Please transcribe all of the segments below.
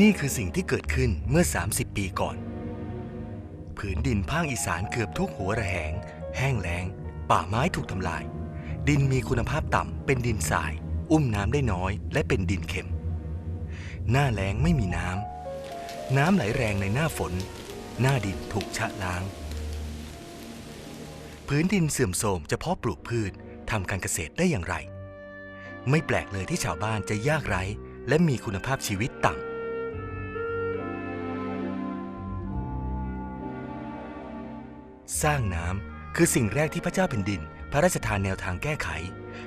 นี่คือสิ่งที่เกิดขึ้นเมื่อ 30 ปีก่อน ผืนดินภาคอีสานเกือบทุกหัวระแหง แห้งแล้ง ป่าไม้ถูกทำลาย ดินมีคุณภาพต่ำเป็นดินทราย อุ้มน้ำได้น้อย และเป็นดินเค็ม หน้าแล้งไม่มีน้ำ น้ำไหลแรงในหน้าฝน หน้าดินถูกชะล้าง พื้นดินเสื่อมโทรมจะเพาะปลูกพืชทำการเกษตรได้อย่างไร ไม่แปลกเลยที่ชาวบ้านจะยากไร้ และมีคุณภาพชีวิตต่ำ สร้างน้ำคือสิ่งแรกที่พระเจ้าแผ่นดิน พระราชทานแนวทางแก้ไข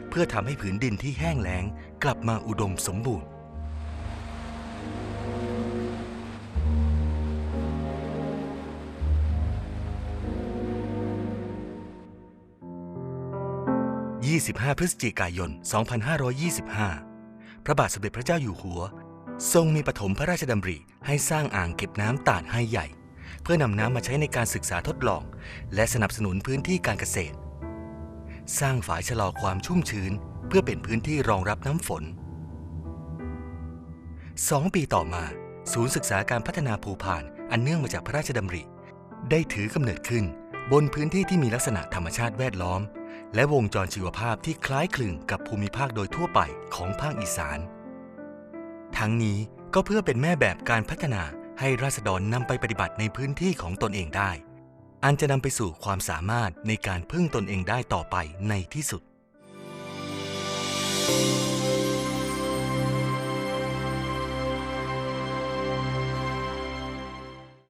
เพื่อทำให้ผืนดินที่แห้งแล้ง กลับมาอุดมสมบูรณ์ 25 พฤศจิกายน 2525 พระบาทสมเด็จพระเจ้าอยู่หัว ทรงมีปฐมพระราชดำริให้สร้างอ่างเก็บน้ำตาดให้ใหญ่ เพื่อนำน้ำมาใช้ในการศึกษาทดลอง และสนับสนุนพื้นที่การเกษตร สร้างฝายชะลอความชุ่มชื้น เพื่อเป็นพื้นที่รองรับน้ำฝนสองปีต่อมา ศูนย์ศึกษาการพัฒนาภูพานอันเนื่องมาจากพระราชดำริ ได้ถือกำเนิดขึ้น บนพื้นที่ที่มีลักษณะธรรมชาติแวดล้อม และวงจรชีวภาพที่คล้ายคลึงกับภูมิภาคโดยทั่วไปของภาคอีสาน ทั้งนี้ก็เพื่อเป็นแม่แบบการพัฒนา ให้ราษฎรนำไปปฏิบัติในพื้นที่ของตนเองได้ อันจะนำไปสู่ความสามารถในการพึ่งตนเองได้ต่อไปในที่สุด